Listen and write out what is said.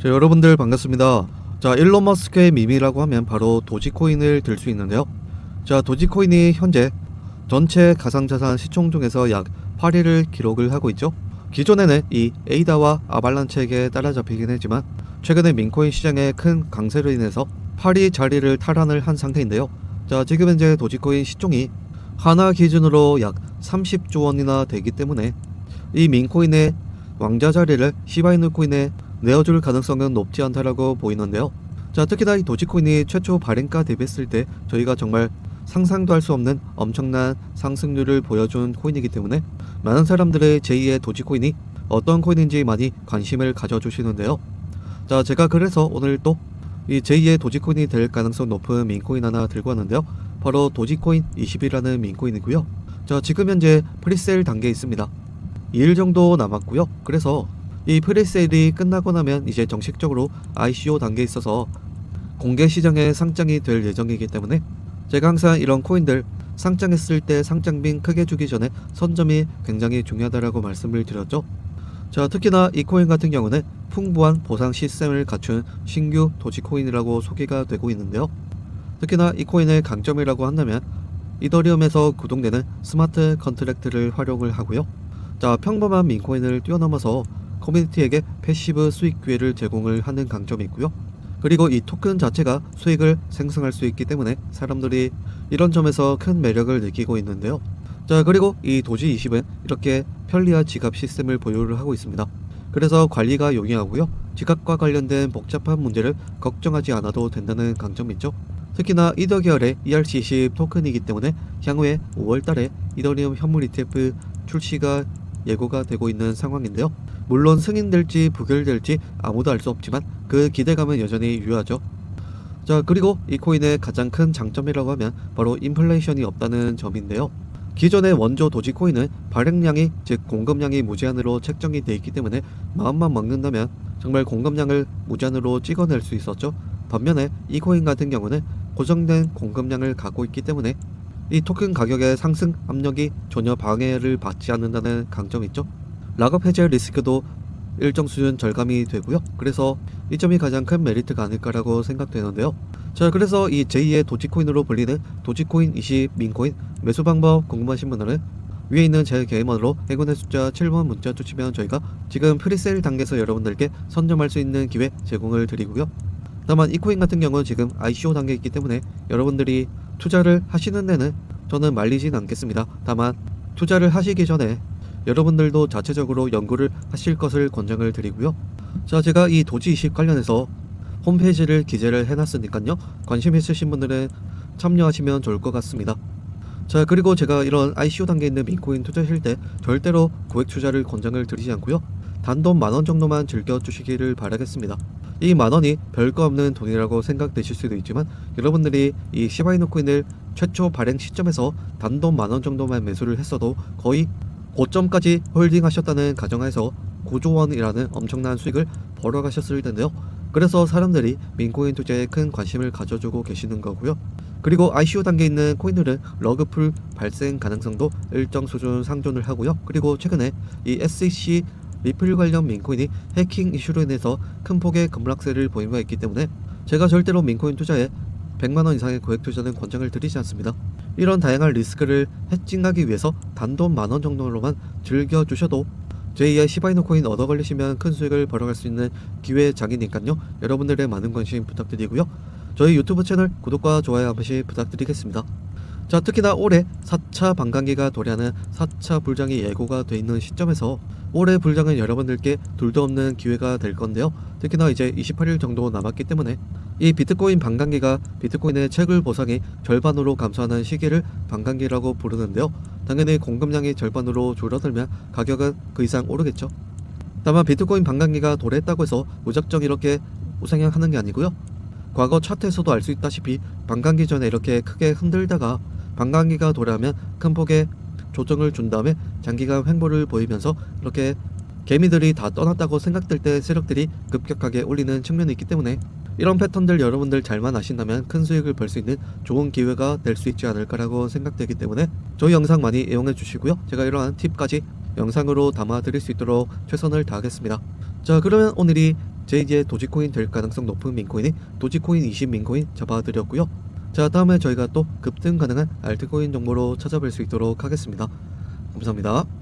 자, 여러분들 반갑습니다. 자, 일론 머스크의 미미라고 하면 바로 도지코인을 들 수 있는데요. 자, 도지코인이 현재 전체 가상자산 시총 중에서 약 8위를 기록을 하고 있죠. 기존에는 이 에이다와 아발란체에게 따라잡히긴 했지만 최근에 민코인 시장의 큰 강세로 인해서 8위 자리를 탈환을 한 상태인데요. 자, 지금 현재 도지코인 시총이 하나 기준으로 약 30조 원이나 되기 때문에 이 민코인의 왕자 자리를 시바이누 코인에 내어줄 가능성은 높지 않다라고 보이는데요. 자, 특히나 이 도지코인이 최초 발행가 대비했을 때 저희가 정말 상상도 할 수 없는 엄청난 상승률을 보여준 코인이기 때문에 많은 사람들의 제2의 도지코인이 어떤 코인인지 많이 관심을 가져주시는데요. 자, 제가 그래서 오늘 또 이 제2의 도지코인이 될 가능성 높은 민코인 하나 들고 왔는데요. 바로 도지코인 20이라는 민코인이고요. 자, 지금 현재 프리세일 단계에 있습니다. 2일 정도 남았고요. 그래서 이 프리세일이 끝나고 나면 이제 정식적으로 ICO 단계에 있어서 공개 시장에 상장이 될 예정이기 때문에 제가 항상 이런 코인들 상장했을 때 상장빈 크게 주기 전에 선점이 굉장히 중요하다라고 말씀을 드렸죠. 자, 특히나 이 코인 같은 경우는 풍부한 보상 시스템을 갖춘 신규 도지코인이라고 소개가 되고 있는데요. 특히나 이 코인의 강점이라고 한다면 이더리움에서 구동되는 스마트 컨트랙트를 활용을 하고요. 자, 평범한 민코인을 뛰어넘어서 커뮤니티에게 패시브 수익 기회를 제공을 하는 강점이 있고요. 그리고 이 토큰 자체가 수익을 생성할 수 있기 때문에 사람들이 이런 점에서 큰 매력을 느끼고 있는데요. 자, 그리고 이 도지 20은 이렇게 편리한 지갑 시스템을 보유를 하고 있습니다. 그래서 관리가 용이하고요. 지갑과 관련된 복잡한 문제를 걱정하지 않아도 된다는 강점이 있죠. 특히나 이더 계열의 ERC20 토큰이기 때문에 향후에 5월 달에 이더리움 현물 ETF 출시가 예고가 되고 있는 상황인데요. 물론 승인될지 부결될지 아무도 알 수 없지만 그 기대감은 여전히 유효하죠. 자 그리고 이 코인의 가장 큰 장점이라고 하면 바로 인플레이션이 없다는 점인데요. 기존의 원조 도지코인은 발행량이 즉 공급량이 무제한으로 책정이 되어 있기 때문에 마음만 먹는다면 정말 공급량을 무제한으로 찍어낼 수 있었죠. 반면에 이 코인 같은 경우는 고정된 공급량을 갖고 있기 때문에 이 토큰 가격의 상승 압력이 전혀 방해를 받지 않는다는 강점이 있죠. 락업 해제 리스크도 일정 수준 절감이 되고요. 그래서 이 점이 가장 큰 메리트가 아닐까라고 생각되는데요. 자, 그래서 이 제2의 도지코인으로 불리는 도지코인 20 민코인 매수 방법 궁금하신 분들은 위에 있는 제 개인번호로 행운의 숫자 7번 문자 주시면 저희가 지금 프리세일 단계에서 여러분들께 선점할 수 있는 기회 제공을 드리고요. 다만 이 코인 같은 경우는 지금 ICO 단계에 있기 때문에 여러분들이 투자를 하시는 데는 저는 말리진 않겠습니다. 다만 투자를 하시기 전에 여러분들도 자체적으로 연구를 하실 것을 권장을 드리고요. 자, 제가 이 도지20 관련해서 홈페이지를 기재를 해놨으니까요. 관심 있으신 분들은 참여하시면 좋을 것 같습니다. 자, 그리고 제가 이런 ICO 단계에 있는 민코인 투자하실 때 절대로 고액 투자를 권장을 드리지 않고요. 단돈 만원 정도만 즐겨주시기를 바라겠습니다. 이 만원이 별거 없는 돈이라고 생각되실 수도 있지만 여러분들이 이 시바이누 코인을 최초 발행 시점에서 단돈 만원 정도만 매수를 했어도 거의 고점까지 홀딩하셨다는 가정하에서 9조 원이라는 엄청난 수익을 벌어가셨을 텐데요. 그래서 사람들이 민코인 투자에 큰 관심을 가져주고 계시는 거고요. 그리고 ICO 단계에 있는 코인들은 러그풀 발생 가능성도 일정 수준 상존을 하고요. 그리고 최근에 이 SEC 리플 관련 민코인이 해킹 이슈로 인해서 큰 폭의 급락세를 바 있기 때문에 제가 절대로 민코인 투자에 100만원 이상의 고액 투자는 권장을 드리지 않습니다. 이런 다양한 리스크를 해칭하기 위해서 단돈 만원 정도로만 즐겨주셔도 제2의 시바이노 코인 얻어 걸리시면 큰 수익을 벌어갈 수 있는 기회장이니까요. 여러분들의 많은 관심 부탁드리고요. 저희 유튜브 채널 구독과 좋아요 한 번씩 부탁드리겠습니다. 자, 특히나 올해 4차 반감기가 도래하는 4차 불장이 예고가 돼 있는 시점에서 올해 불장은 여러분들께 둘도 없는 기회가 될 건데요. 특히나 이제 28일 정도 남았기 때문에 이 비트코인 반감기가 비트코인의 채굴 보상이 절반으로 감소하는 시기를 반감기라고 부르는데요. 당연히 공급량이 절반으로 줄어들면 가격은 그 이상 오르겠죠. 다만 비트코인 반감기가 도래했다고 해서 무작정 이렇게 우상향하는 게 아니고요. 과거 차트에서도 알 수 있다시피 반감기 전에 이렇게 크게 흔들다가 반감기가 도래하면 큰 폭의 조정을 준 다음에 장기간 횡보를 보이면서 이렇게 개미들이 다 떠났다고 생각될 때 세력들이 급격하게 올리는 측면이 있기 때문에 이런 패턴들 여러분들 잘만 아신다면 큰 수익을 벌 수 있는 좋은 기회가 될 수 있지 않을까라고 생각되기 때문에 저희 영상 많이 애용해 주시고요. 제가 이러한 팁까지 영상으로 담아 드릴 수 있도록 최선을 다하겠습니다. 자 그러면 오늘이 제2의 도지코인 될 가능성 높은 민코인이 도지코인 20 민코인 잡아드렸고요. 자 다음에 저희가 또 급등 가능한 알트코인 정보로 찾아뵐 수 있도록 하겠습니다. 감사합니다.